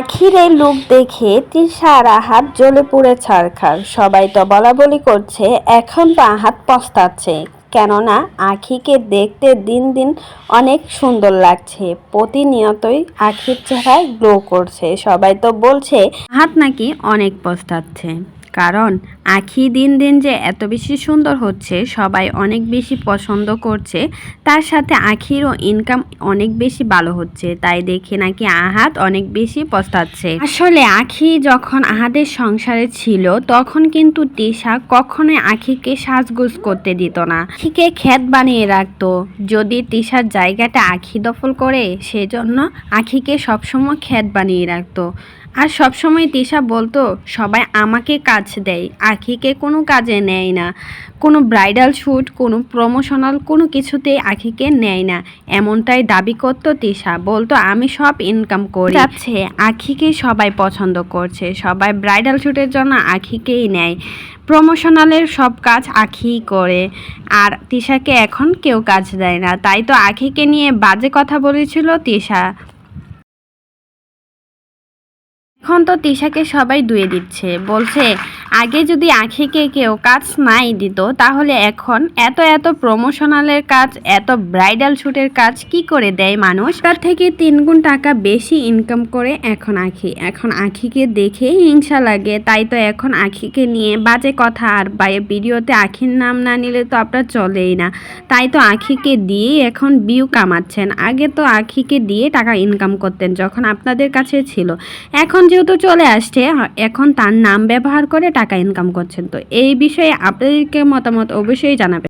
আখির এই লুক দেখে তৃষা আর আহাত জ্বলে পুড়ে ছাড়খার সবাই তো বলা বলি করছে, এখন তো আহাত পস্তাচ্ছে। কেননা, আখিকে দেখতে দিন দিন অনেক সুন্দর লাগছে। প্রতিনিয়তই আখির চেহারায় গ্লো করছে। সবাই তো বলছে হাত নাকি অনেক পস্তাচ্ছে। কারণ আখি দিন দিন যে এত বেশি সুন্দর হচ্ছে, সবাই অনেক বেশি পছন্দ করছে, তার সাথে আখিরও ইনকাম অনেক বেশি ভালো হচ্ছে, তাই দেখে নাকি আহাত অনেক বেশি পস্তাচ্ছে। আসলে আখি যখন আহাদের সংসারে ছিল, তখন কিন্তু তিশা কখনোই আখিকে সাজগুজ করতে দিত না। আখিকে ক্ষেত বানিয়ে রাখতো। যদি তিশার জায়গাটা আখি দখল করে, সেজন্য আখিকে সবসময় ক্ষেত বানিয়ে রাখতো। আর সবসময় তিশা বলতো, সবাই আমাকে কাজ দেয়। আখিকে কোনো কাজে নেয় না। কোনো ব্রাইডাল শ্যুট কোনো প্রমোশনাল কোনো কিছুতেই আখিকে নেয় না। এমনটাই দাবি করতো তিশা। বলতো আমি সব ইনকাম করি। যাচ্ছে। আখিকে সবাই পছন্দ করছে। সবাই ব্রাইডাল শ্যুটের জন্য আখিকেই নেয়। প্রমোশনালের সব কাজ আখিই করে। আর তিশাকে এখন কেউ কাজ দেয় না। তাই তো আখিকে নিয়ে বাজে কথা বলেছিল তিশা। এখন তো তিশাকে সবাই ধুয়ে দিচ্ছে। বলছে আগে যদি আখিকে কেউ কাজ নাই দিত, তাহলে এখন এত এত প্রমোশনালের কাজ, এত ব্রাইডাল শ্যুটের কাজ কি করে দেয় মানুষ? তার থেকে তিন গুণ টাকা বেশি ইনকাম করে এখন আখি। এখন আখিকে দেখে হিংসা লাগে। তাই তো এখন আখিকে নিয়ে বাজে কথা আর ভিডিওতে আখির নাম না নিলে তো আপনার চলেই না। তাই তো আখিকে দিয়ে এখন বিউ কামাচ্ছেন। আগে তো আখিকে দিয়ে টাকা ইনকাম করতেন, যখন আপনাদের কাছে ছিল। এখন যেহেতু চলে আসছে, এখন তার নাম ব্যবহার করে টাকা ইনকাম করছেন। তো এই বিষয়ে আপনাদেরকে মতামত অবশ্যই জানাবেন।